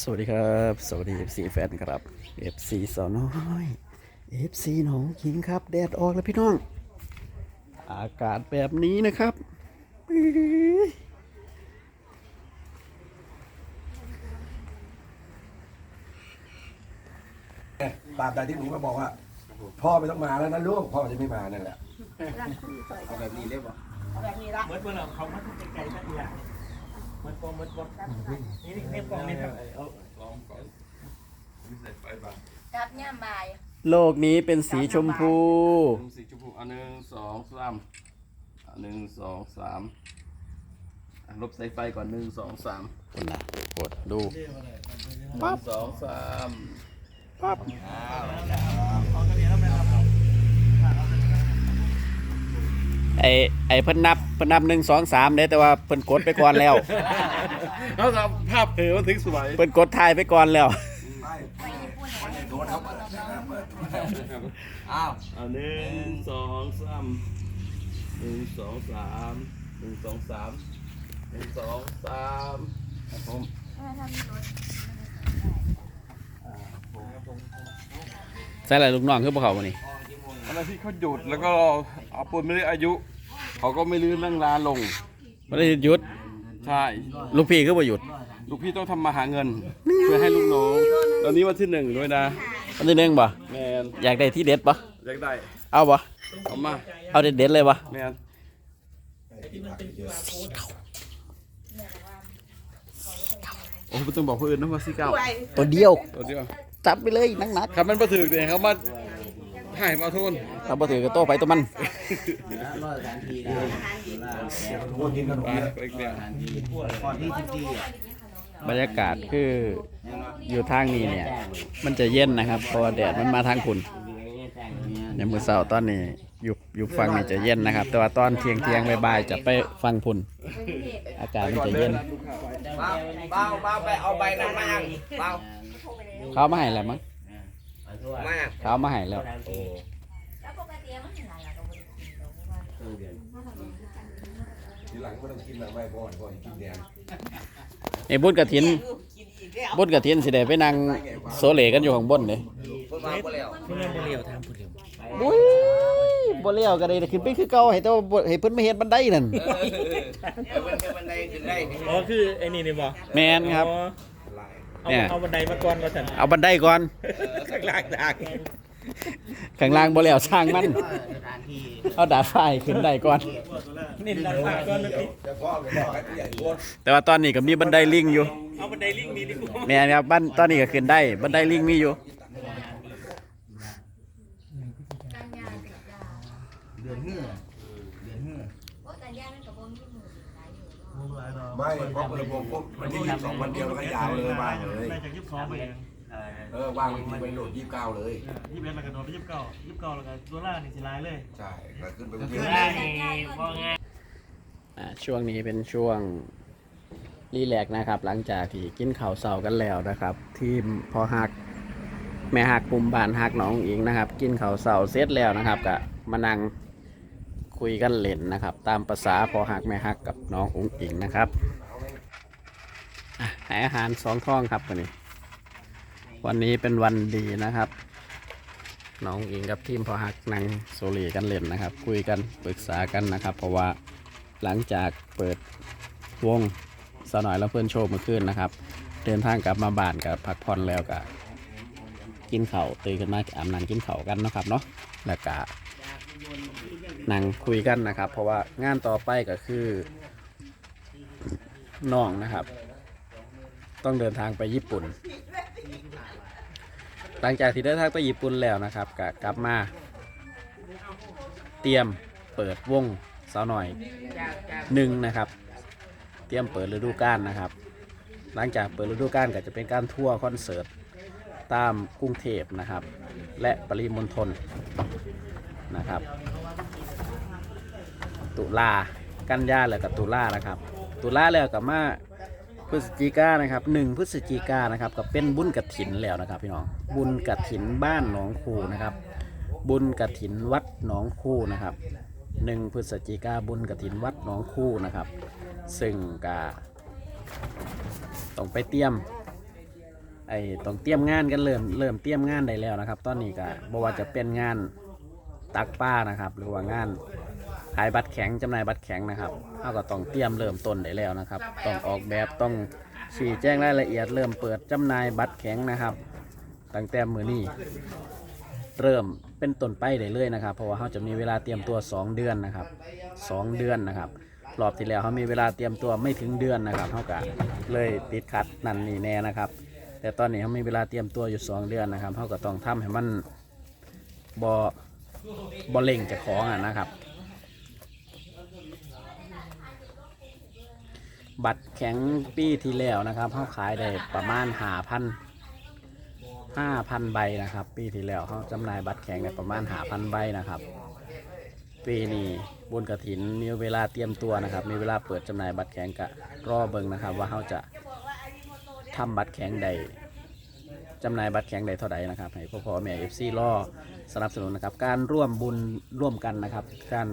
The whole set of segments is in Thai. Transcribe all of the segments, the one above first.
สวัสดีครับ สวัสดี FC แฟนครับ FC สาวน้อย FC หนองขิงครับ แดดออกแล้วพี่น้อง อากาศแบบนี้นะครับอื้อตามใดที่หนูมาบอกว่า พ่อไม่ต้องมาแล้วนะลูกพ่อจะไม่มานั่นแหละ เอาแบบนี้เลยบ่แบบนี้ละเมื่อเมื่อเราเขามาทุกไกลๆสักอย่างเมื่อปองเมื่อปองนี่นี่ปองนี่ครับจับย่ามบ่ายโลกนี้เป็นสีชมพูสีชมพูอันหนึ่งสองสามอันหนึ่งสองสามอะลบสายไฟก่อนหนึ่งสองสามคนละกดดู หนึ่งสองสาม ปั๊บ เอากระเดียวแล้วไหมครับ ไอไอเพิ่นนับเพิ่นนับหนึ่งสองสามเด้แต่ว่าเพิ่นกดไปก่อนแล้ว เขาทำภาพเผยว่าถึงสวยเพิ่นกดถ่ายไปก่อนแล้วไปญี่ปุ่นเนี่ยโดนครับอ้าวอันหนึ่งสองสามหนึ่งสองสามหนึ่งสองสามหนึ่งสองสามครับผมถ้ามีรถใส่อะไรลูกน้องคือพวกเขาวันนี้อันนั้นที่เขาหยุดแล้วก็เอาปืนไม่ได้อายุ เขาก็ไม่ลื้อเรื่องรานลง ไม่ได้หยุด ใช่ ลูกพี่คือบ่หยุด ลูกพี่ต้องทำมาหาเงิน เพื่อให้ลูกน้อง ตอนนี้วันที่หนึ่งด้วยนะอันที่หนึ่งบ่แมนอยากได้ที่เด็ดบ่อยากได้ เอาบ่เอามา เอาเด็ดๆเลยบ่แมนโอ้ไม่ต้องบอกคนอื่นนะว่าสี่เก้าตัวเดียว ตัวเดียว จับไปเลยนักหนักครับมันประถือเนี่ยเขามาใหายมาโทษๆถ้าบ่ถือก็โตไปตัวมันร้อยสามทีนะทุกคนกินขนมไปเยอะไปอีกเนี่ยสามทีก่อนที่สิบทีอะบรรยากาศคืออยู่ทางนี้เนี่ย มันจะเย็นนะครับเพราะว่าแดดมันมาทางคุณในมือเสาร์ตอนนี้อยู่อยู่ฝั่งนี้จะเย็นนะครับ แต่ว่าตอนเที่ยงเที่ยงๆบ่ายๆจะไปฟังพุ่นอากาศมันจะเย็นเบาเบาเบาไปเอาใบนั้นมายังเบาเขามาให้แล้วมั้ง มายังเขามาให้แล้วแล้วปกติมันเห็นอะไรก็ไม่ได้กินหรอกเพราะว่าทีหลังไม่ต้องกินหลังไม่พ่อพ่อกินแดงไอ้บุญกระถินบุญกระถินสิได้ไปนั่งโซเลกันอยู่ข้างบนเลยคนมาบ่แล้วเมื่อเรียวทำผู้เดียวบุ้ยบ่เลี้ยวก็ได้ขึ้นไปคือเก่าให้แต่ว่าบ่ให้เพิ่นมาเฮ็ดบันไดนั่นเออเออมันเป็นบันไดขึ้นได้ อ๋อคือไอ้นี่นี่บ่แมนครับเอา เนี่ย เอาบันไดมาก่อนมาสั่นเอาบันไดก่อน ข้างล่างดักข้างล่างบ่แล้วช่างมัน สถานที่เอาดาดฟ้าให้ขึ้นได้ก่อน นี่ดักฝากก่อนเลยพี่แต่พ่อไม่บอกให้ผู้ใหญ่โคตรแต่ว่าตอนนี้ก็มีบันไดลิงอยู่ เอาบันไดลิงนี่ดีกว่าแม่นครับบ้านตอนนี้ก็ขึ้นได้ บันไดลิงมีอยู่ การยาติดยาเดือนเหื่อเดือนเหื่อโอ้การยามันกับวงที่มือหลายอยู่เนาะ ไม่เพราะระบบพวกวันที่ยี่สิบสองวันเดียวแล้วก็ยาวเลยว่างเลยได้จากยี่สิบสองไปเองเออว่างจริงไปโหลดยี่สิบเก้าเลยยี่สิบเอ็ดแล้วก็โดนไปยี่สิบเก้ายี่สิบเก้าแล้วก็ตัวล่างนี่สิลายเลยใช่ก็ขึ้นไปกรุงเทตัวพล่างนี่ว่าไงอ่าช่วงนี้เป็นช่วงรีแลกซ์นะครับ หลังจากที่กินข้าวเสากันแล้วนะครับ ทีมพอหักแม่หักปุ่มบานหักหน้องอิงนะครับ กินข้าวเสาเสร็จแล้วนะครับก็มานั่ง คุยกันเล่นนะครับ ตามภาษาพอหักแม่หักกับน้องอุ๋งอิงนะครับอะให้อาหารสองท้องครับวันนี้ วันนี้เป็นวันดีนะครับ น้องอิงกับทีมพอหักนั่งโซลีกันเล่นนะครับ คุยกันปรึกษากันนะครับ เพราะว่าหลังจากเปิดวงสาวหน่อยแล้วเพื่อนโชว์เมื่อคืนนะครับ เดินทางกลับมาบ้านกับพักผ่อนแล้วก็กินเข้าตื่นขึ้นมาอาบน้ำกินเข้ากันนะครับเนาะแล้วก็ นั่งคุยกันนะครับ เพราะว่างานต่อไปก็คือน้องนะครับ ต้องเดินทางไปญี่ปุ่นหลังจากที่เดินทางไปญี่ปุ่นแล้วนะครับก็กลับมา เตรียมเปิดวงสาวหน่อยหนึ่งนะครับ เตรียมเปิดฤดูกาลนะครับ หลังจากเปิดฤดูกาลก็จะเป็นการทัวร์คอนเสิร์ตตามกรุงเทพนะครับ และปริมณฑล นะครับ ตุลากันยาแล้วกับตุลานะครับ ตุลาแล้วกับมาพฤศจิกานะครับหนึ่งพฤศจิกานะครับก็เป็นบุญกระถินแล้วนะครับ พี่น้องบุญกระถินบ้านหนองคูนะครับ บุญกระถินวัดหนองคูนะครับหนึ่งพฤศจิกาบุญกระถินวัดหนองคูนะครับ ซึ่งกาต้องไปเตรียมไอ้ต้องเตรียมงานกันเริ่มเริ่มเตรียมงานได้แล้วนะครับ ตอนนี้ก็บ่ว่าจะเป็นงาน ตักป้านะครับ หรือว่างานขายบัตรแข็งจำหน่ายบัตรแข็งนะครับเราก็ต้องเตรียมเริ่มต้นได้แล้วนะครับ ต้องออกแบบต้องชี้แจ้งรายละเอียดเริ่มเปิดจำหน่ายบัตรแข็งนะครับ ตั้งแต่มือนี้เริ่มเป็นต้นไปได้เลยนะครับ เพราะว่าเขาจะมีเวลาเตรียมตัว 2 เดือนนะครับ 2 เดือนนะครับรอบที่แล้วเขามีเวลาเตรียมตัวไม่ถึงเดือนนะครับเขาก็เลยติดขัดนั่นนี่แน่นะครับ แต่ตอนนี้เขามีเวลาเตรียมตัวอยู่ 2 เดือนนะครับเขาก็ต้องทำให้มันบอ บอเล่งจะของอะนะครับ บัตรแข็งปีที่แล้วนะครับเขาขายได้ประมาณหาพันห้าพันใบนะครับ ปีที่แล้วเขาจำหน่ายบัตรแข็งได้ประมาณหาพันใบนะครับ ปีนี้บุญกระถินมีเวลาเตรียมตัวนะครับ มีเวลาเปิดจำหน่ายบัตรแข็งกะรอเบิงนะครับ ว่าเขาจะทำบัตรแข็งใด จำหน่ายบัตรแข็งใดเท่าใดนะครับให้พ่อพ่อแม่เอฟซีรอสนับสนุนนะครับ การร่วมบุญร่วมกันนะครับ การ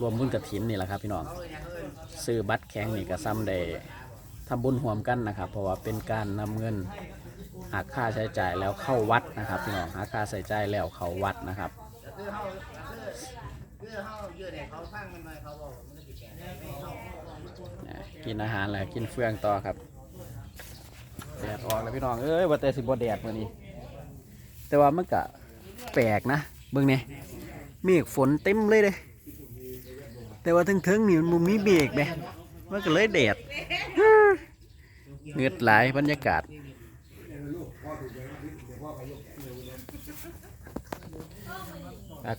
รวมบุญกระถินนี่แหละครับพี่น้องซื้อบัตรแข็งนี่ก็ซ้ำได้ทำบุญห่วมกันนะครับ เพราะว่าเป็นการนำเงินหักค่าใช้จ่ายแล้วเข้าวัดนะครับพี่น้องหักค่าใช้จ่ายแล้วเข้าวัดนะครับกินอาหารแล้วกินเฟืองต่อครับ ออกแล้วพี่น้องเอ้ยว่าแต่สิบ่แดดมื้อนี้ แต่ว่ามันก็แปลกนะเบิ่งนี่เมฆฝนเต็มเลยเด้แต่ว่าทั้งๆนี่มันบ่มีเมฆแหมมันก็เลยแดดเงือดหลายบรรยากาศ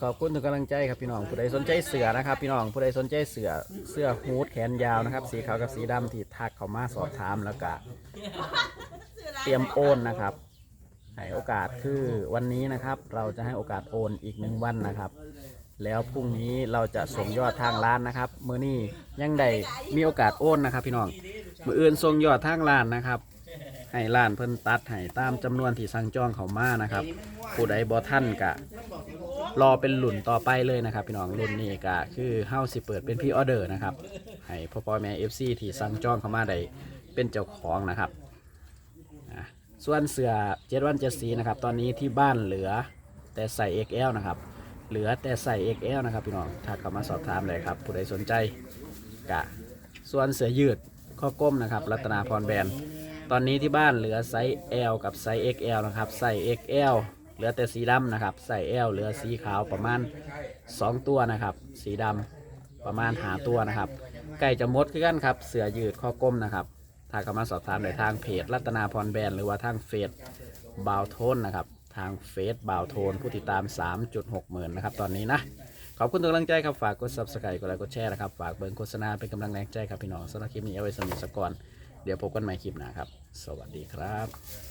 ขอบคุณทุกกำลังใจครับพี่น้องผู้ใดสนใจเสือนะครับ พี่น้องผู้ใดสนใจเสือเสื้อฮูดแขนยาวนะครับ สีขาวกับสีดำที่ทักเข้ามาสอบถามแล้วก็ เตรียมโอนนะครับให้โอกาสคือวันนี้นะครับ เราจะให้โอกาสโอนอีกหนึ่งวันนะครับ แล้วพรุ่งนี้เราจะส่งยอดทางร้านนะครับเมื้อนี้ยังได้มีโอกาสโอนนะครับ พี่น้องมื้ออื่นส่งยอดทางร้านนะครับให้ร้านเพิ่นตัดให้ตามจำนวนที่สั่งจองเขามานะครับ ผู้ใดบ่ท่านกะ รอเป็นหลุ่นต่อไปเลยนะครับ พี่น้องรุ่นนี้ก็คือเฮาสิเปิดเป็นพรีออเดอร์นะครับให้พ่อพ่อแม่ FC ที่สั่งจองเขามาได้เป็นเจ้าของนะครับ ส่วนเสือเจ็ดวันเจ็ดสีนะครับ ตอนนี้ที่บ้านเหลือแต่ใส่ XL นะครับ เหลือแต่ใส่ XL นะครับพี่น้องถ้าเข้ามาสอบถามเลยครับ ผู้ใดสนใจกะ ส่วนเสือยืดข้อก้มนะครับ รัตนาพรแบรนด์ ตอนนี้ที่บ้านเหลือไซส์ L กับไซส์ XL นะครับ ใส่ XL เหลือแต่สีดำนะครับ ใส่ L เหลือสีขาวประมาณ 2 ตัวนะครับ สีดำประมาณหาตัวนะครับ ไก่จะมดคือกันครับ เสือยืดข้อก้มนะครับ ถ้าก็มาสอบถามในทางเพจรัตนาพรแบรนด์หรือว่าทางเฟซบาวโทนนะครับ ทางเฟซบาวโทนผู้ติดตาม 3.6หมื่นนะครับตอนนี้นะ ขอบคุณทุกกำลังใจครับ ฝากกด subscribe กดไลค์กดแชร์นะครับ ฝากเบิ่งโฆษณาเป็นกำลังแรงใจครับพี่น้องสำหรับคลิปนี้เอาไว้สำหรับสกก่อน เดี๋ยวพบกันใหม่คลิปหน้าครับ สวัสดีครับ